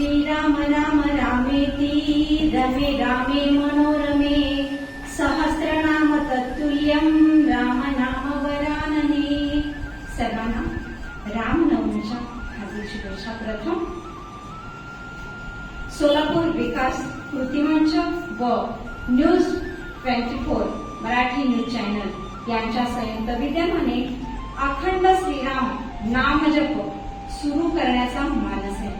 श्रीराम राम रामेति रमे रामे मनोरमे सहस्रनाम तत्तुल्यं राम नाम वरानने। सर्वांना रामनवमीच्या हार्दिक शुभेच्छा. प्रथम सोलापूर विकास कृतिमंच व news twenty four Marathi news channel यांच्या संयुक्त विद्यमाने अखंड श्रीराम नामजप सुरू करण्याचा मानस आहे.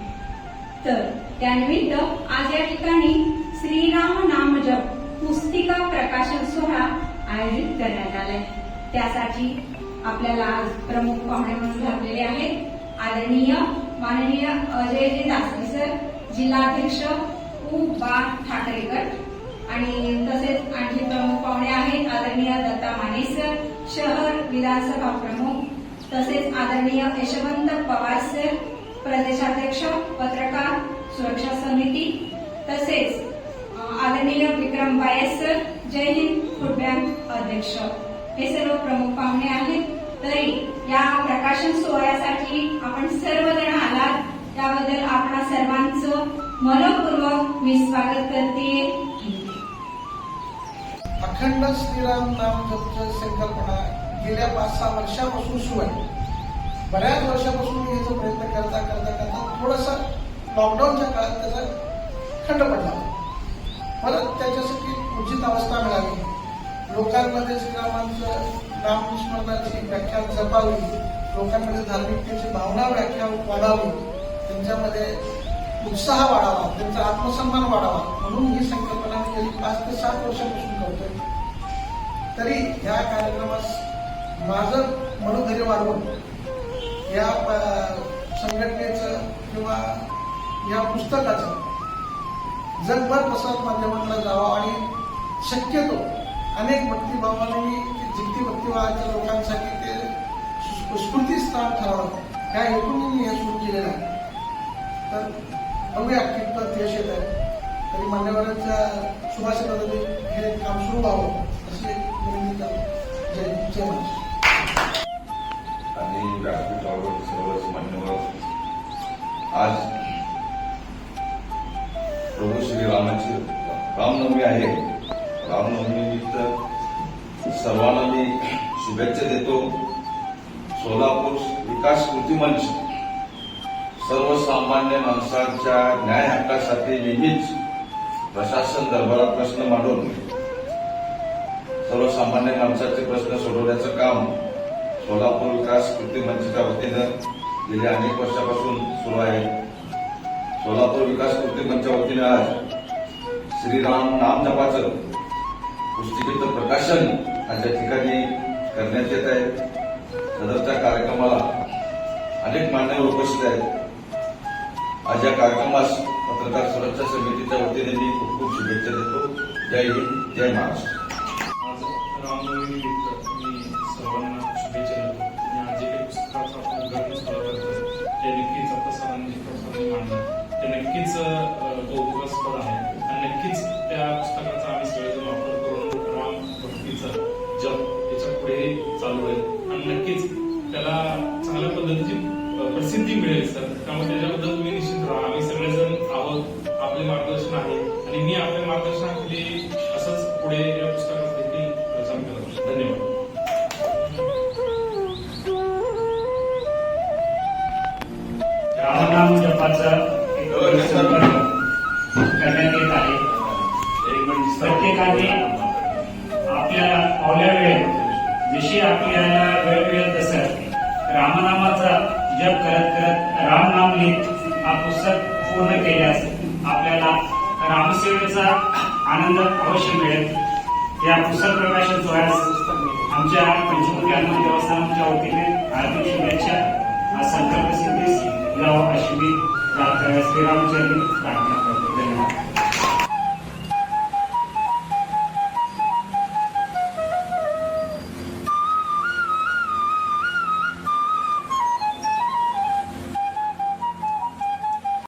तर त्यानिमित्त आज या ठिकाणी श्रीराम नामजप पुस्तिका प्रकाशन सोहळा आयोजित करण्यात आलाय. त्यासाठी आपल्याला आज प्रमुख पाहुणे म्हणून लाभलेले आहेत आदरणीय माननीय अजयजी दासरे सर जिल्हाध्यक्ष उ बा ठाकरे गट आणि तसेच आणखी प्रमुख पाहुणे आहेत आदरणीय दत्ता माने सर शहर विधानसभा प्रमुख तसेच आदरणीय यशवंत पवार सर प्रदेशाध्यक्ष पत्रकार Vikram sir Jai Hind food bank अध्यक्ष. हे सर्व प्रमुख पाहुणे आहेत. तरी या प्रकाशन सोहळ्यासाठी आपण सर्वजण आलात. त्याबद्दल आपण सर्वांचं मनपूर्वक मी स्वागत करते. अखंड श्रीराम नाम संकल्पना गेल्या पाच सहा वर्षापासून सुरू आहे. बऱ्याच वर्षापासून मी याचा प्रयत्न करता करता करता थोडासा लॉकडाऊनच्या काळात त्याचा खंड पडला. परत त्याच्यासाठी उचित अवस्था मिळाली. लोकांमध्ये श्रीरामांचं नामस्मरणाची व्याख्या जपावी. लोकांमध्ये धार्मिकतेची भावना व्याख्या वाढावी. त्यांच्यामध्ये उत्साह वाढावा. त्यांचा आत्मसन्मान वाढावा. म्हणून ही संकल्पना मी गेली पाच ते सात वर्षापासून करतोय. तरी या कार्यक्रमास माझं मनोधैर्य वाढवून या संघटनेचं किंवा या पुस्तकाचं जगभर प्रसार माध्यमांना जावं आणि शक्यतो अनेक भक्तिभावाने जिद्दी भक्तिभावाच्या लोकांसाठी ते स्फू- स्फूर्तीस्थान ठरावं या हेतून मी हे सुरू केलेलं आहे. तर बघूया कितपत यश येत आहे. तरी मान्यवरांच्या सुभाषितामध्ये हे काम सुरू व्हावं अशी विनंती करतो जय जय आणि व्यासपीठावर सर्वच मान्यवर आज प्रभू श्रीरामाची रामनवमी आहे. रामनवमीनिमित्त सर्वांना मी शुभेच्छा देतो. सोलापूर विकास कृती मंच सर्वसामान्य माणसांच्या न्याय हक्कासाठी नेहमीच प्रशासन दरबारात प्रश्न मांडून सर्वसामान्य माणसाचे प्रश्न सोडवण्याचं काम सोलापूर विकास कृती मंचच्या वतीनं गेल्या अनेक वर्षापासून सुरू आहे. सोलापूर विकास कृती मंचच्या वतीने आज श्रीराम नाम जपाचं पुस्तिकेचं प्रकाशन आज या ठिकाणी करण्यात येत आहे. सदरच्या कार्यक्रमाला अनेक मान्यवर उपस्थित आहेत. आज या कार्यक्रमास पत्रकार सुरक्षा समितीच्या वतीने मी खूप खूप शुभेच्छा देतो. जय हिंद जय महाराष्ट्र. प्रसिद्धी मिळेल सर. त्यामुळे त्याच्याबद्दल तुम्ही निश्चित राहा. आम्ही सगळेजण आहोत. आपले मार्गदर्शन आहे. आणि मी आपल्या मार्गदर्शनाखाली असंच पुढे या पुस्तकाचा देखील प्रचार करत धन्यवाद. रामनाम जपाचं एक संकल्प करण्यात येत आहे. प्रत्येकाने आपल्याला पावल्या वेळेत जशी आपल्याला वेळ मिळेल तसं रामनामाचा जप करत करत रामनाम लिहित हा पुस्तक पूर्ण केल्यास आपल्याला रामसेवेचा आनंद अवश्य मिळेल. या पुस्तक प्रकाशन सोहळ्यास आमच्या पंचमुखी अन्न देवस्थानच्या वतीने हार्दिक शुभेच्छा.